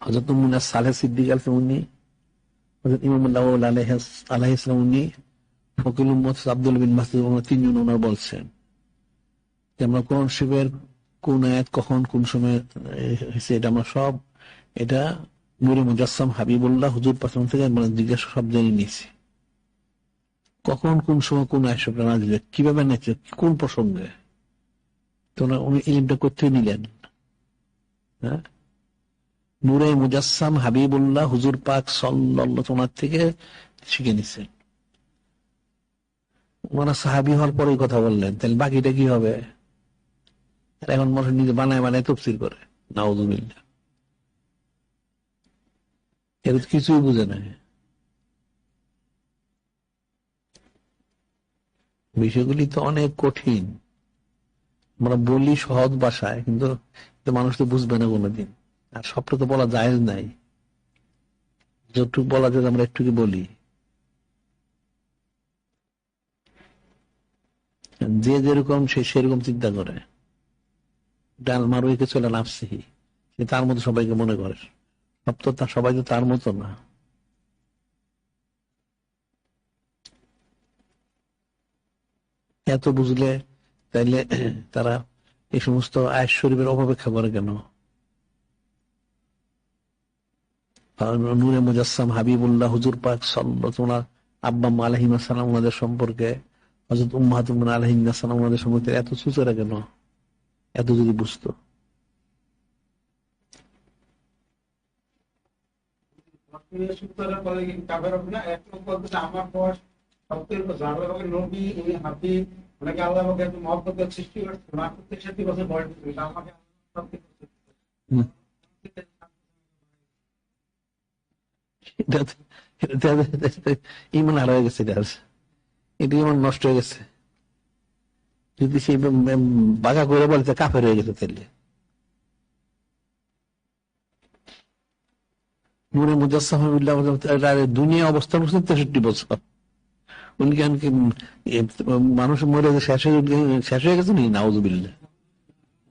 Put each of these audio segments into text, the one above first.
হজরত মুন্না সালেহ সিদ্দিক আল উনি হজরত ইমামুল্লাহ আলাহ ইসলাম উনি ফকিল উম্মদ আব্দুল বিন মাসুদ তিনজন ওনার বলছেন যে আমরা কোরআন শিবের কোন আয়াত কখন, কোন সময় হয়েছে এটা আমরা সব, এটা নুরে মুজাসসাম হাবিবুল্লাহ হুজুর পাশন থেকে আমরা জিজ্ঞাসা সব জেনে নিয়েছি। কখন, কোন সময়, কোন আয়সবটা না দিলে কীভাবে নেছে কোন প্রসঙ্গে? তো উনি ইলিমটা করতে নিলেন হ্যাঁ? নূরে মুজাসসাম হাবিবুল্লাহ হুজুর পাক ওনার থেকে শিখে নিছেন। ওনারা সাহাবি হওয়ার পরেই কথা বললেন, তাহলে বাকিটা কি হবে? এখন মানুষ নিজে বানায় বানায় তফসির করে, নাউজুবিল্লাহ। এর কিছুই বুঝে না বিষয়গুলি তো অনেক কঠিন। আমরা বলি সহজ কিন্তু কিন্তু মানুষ তো বুঝবে না কোনোদিন। আর সবটা তো বলা যায় নাই। যতটুকু বলা যায় আমরা একটু বলি। যে যেরকম, সে সেরকম চিন্তা করে। ডাল মারুইকে চলে নাফসিহি। সে তার মতো সবাইকে মনে করে। সব তা- সবাই তো তার মতো না। এত বুঝলে তাইলে তারা এই সমস্ত আয় শরীফের অপেক্ষা করে কেন আর নূরে মুজাসসাম হাবিবুল্লাহ হুজুর পাক সাল্লাহ আব্বা আলহিম সালাম ওনাদের সম্পর্কে হজরত উম্মাহাতুম আলহিম সালাম ওনাদের সম্পর্কে এত সুচেরা কেন? এত যদি বুঝতো। আমার ইমান হারা হয়ে গেছে এটা নষ্ট হয়ে গেছে। যদি সেই বাঘা করে বলে কাফের হয়ে গেছে তাহলে। দুনিয়া অবস্থান করছেন তেষট্টি বছর। উনি কেন মানুষ মরে শেষ হয়ে শেষ হয়ে গেছে নাকি? নাউজুবিল্লাহ।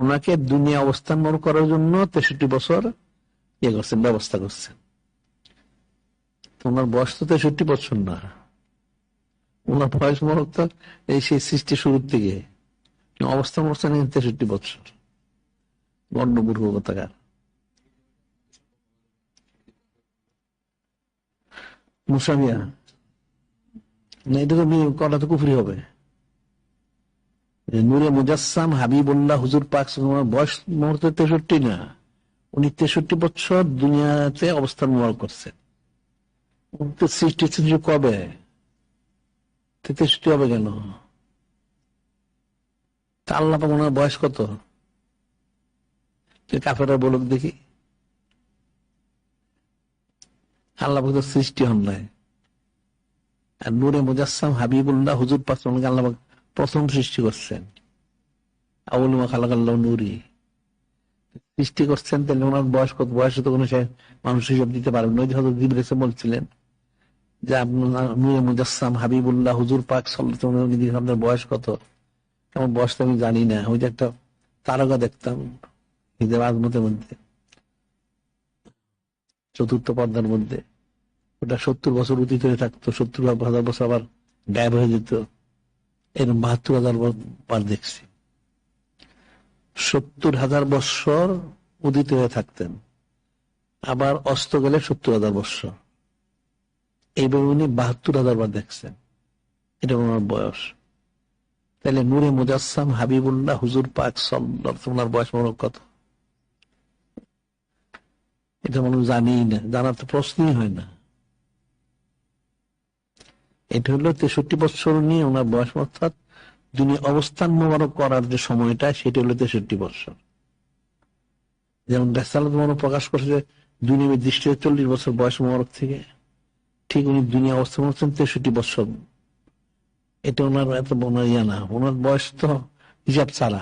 ওনাকে দুনিয়া অবস্থান করার জন্য তেষট্টি বছর ইয়ে করছেন, ব্যবস্থা করছেন। ওনার বয়স তো তেষট্টি বছর না। ওনার বয়স মরক তো এই সেই সৃষ্টি শুরুর দিকে। অবস্থান করছেন এই তেষট্টি বছর। কথাকার মুসামিয়া না এটা তো করা তো কুফরি হবে। নূরে মুজাসসাম হাবিবুল্লাহ হুজুর পাক বয়স মুহূর্তে তেষট্টি না। উনি তেষট্টি বছর দুনিয়াতে অবস্থান মোবাল করছেন। তো সৃষ্টি সৃষ্টি কবে? তো তেষট্টি হবে কেন? আল্লাহ পাক ওনার বয়স কত? কাফেরা বলুক দেখি। আল্লাহ তো সৃষ্টি হন নাই। আর নূরে মুজাসসাম হাবিবুল্লাহ হুজুর সাল্লাল্লাহু আল্লাহ প্রথম সৃষ্টি করছেন। আউলুমা খালাকাল্লাহ নুরি। সৃষ্টি করছেন, তাহলে ওনার বয়স কত? বয়সে তো কোনো মানুষ হিসাব দিতে পারবেন ওই যে হযরত বলছিলেন নূরে মুজাসসাম হাবিবুল্লাহ হুজুর পাক বয়স কত? আমার বয়স আমি জানি না। ওই যে একটা তারকা দেখতাম হিজাব আজমতের মধ্যে। চতুর্থ পর্দার মধ্যে। ওটা সত্তর বছর অতীত হয়ে থাকতো। সত্তর হাজার বছর আবার গায়েব হয়ে যেত। এরকম বাহাত্তর হাজার বার দেখছি। সত্তর হাজার বৎসর উদিত হয়ে থাকতেন। আবার অস্ত গেলে সত্তর হাজার বৎসর। এইভাবে উনি বাহাত্তর হাজার বার দেখছেন। এটা ওনার বয়স। তাহলে নূরে মুজাসসাম হাবিবুল্লাহ হুজুর পাক সাল্লাল্লাহু বয়স মনে কত? এটা মানুষ জানেই না, জানার তো প্রশ্নই হয় না। এটা হলো তেষট্টি বছর নিয়ে ওনার বয়স, অর্থাৎ দুনিয়া অবস্থান মোবারক করার যে সময়টা, সেটা হলো তেষট্টি বছর। যেমন রেসালত মোবারক প্রকাশ করছে যে দুনিয়া দৃষ্টিতে চল্লিশ বছর বয়স মোবারক থেকে। ঠিক উনি দুনিয়া অবস্থান করছেন তেষট্টি বছর এটা ওনার এত বোনার ইয়া না। ওনার বয়স তো হিসাব ছাড়া।